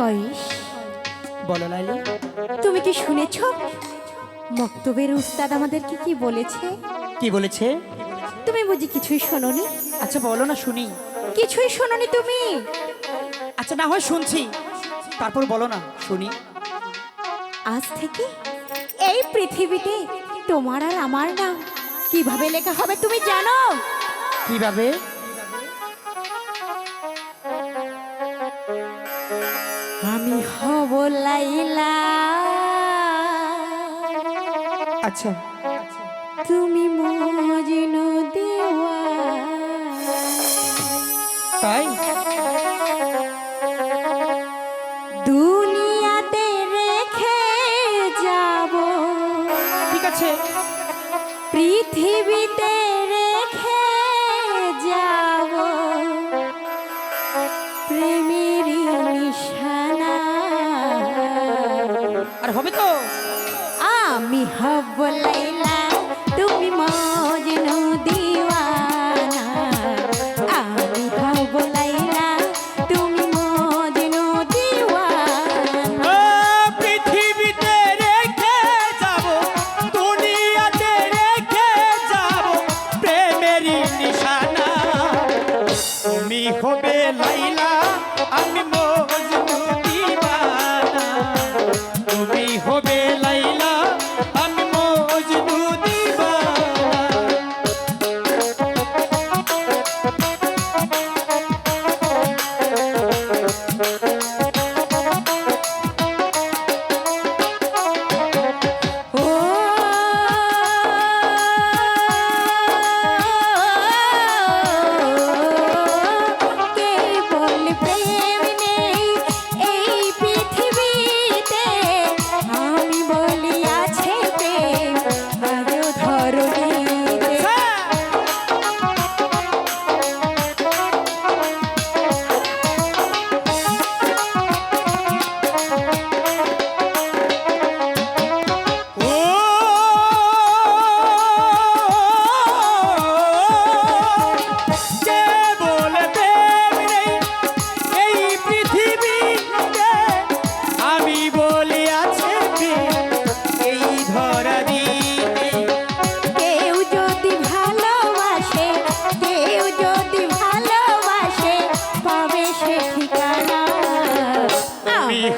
কইস? বলো লাইলি তুমি কি শুনেছ? মক্তবের উস্তাদ আমাদেরকে কি বলেছে? কি বলেছে? তুমি বুঝি কিছুই শোনোনি? আচ্ছা বলো না শুনি। কিছুই শোনোনি তুমি? আচ্ছা না হয় শুনছি। তারপর বলো না শুনি। আজ থেকে এই পৃথিবীতে তোমার আর আমার নাম কীভাবে লেখা হবে তুমি জানো? কীভাবে? লাইলা আচ্ছা। তুমি মজনু দেওয়া তাই? দুনিয়াতে রেখে যাব। ঠিক আছে। পৃথিবীতে আর হবে তো? আমি হব লাইলা তুমি মজনু দিওয়ানা। আমি হব লাইলা তুমি মজনু দিওয়ানা। পৃথিবীতে রেখে যাব দুনিয়াতে রেখে যাব প্রেমেরই নিশানা। তুমি হবে লাইলা আমি মজনু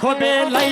হবে লাইলা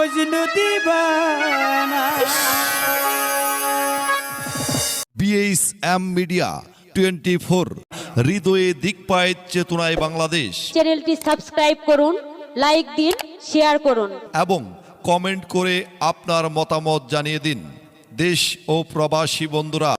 মজনু দিবানা BH M media twenty four হৃদয়ে দিকপায় চেতনায় বাংলাদেশ। চ্যানেলটি সাবস্ক্রাইব করুন লাইক দিন শেয়ার করুন। এবং কমেন্ট করে আপনার মতামত জানিয়ে দিন। দেশ ও প্রবাসী বন্ধুরা।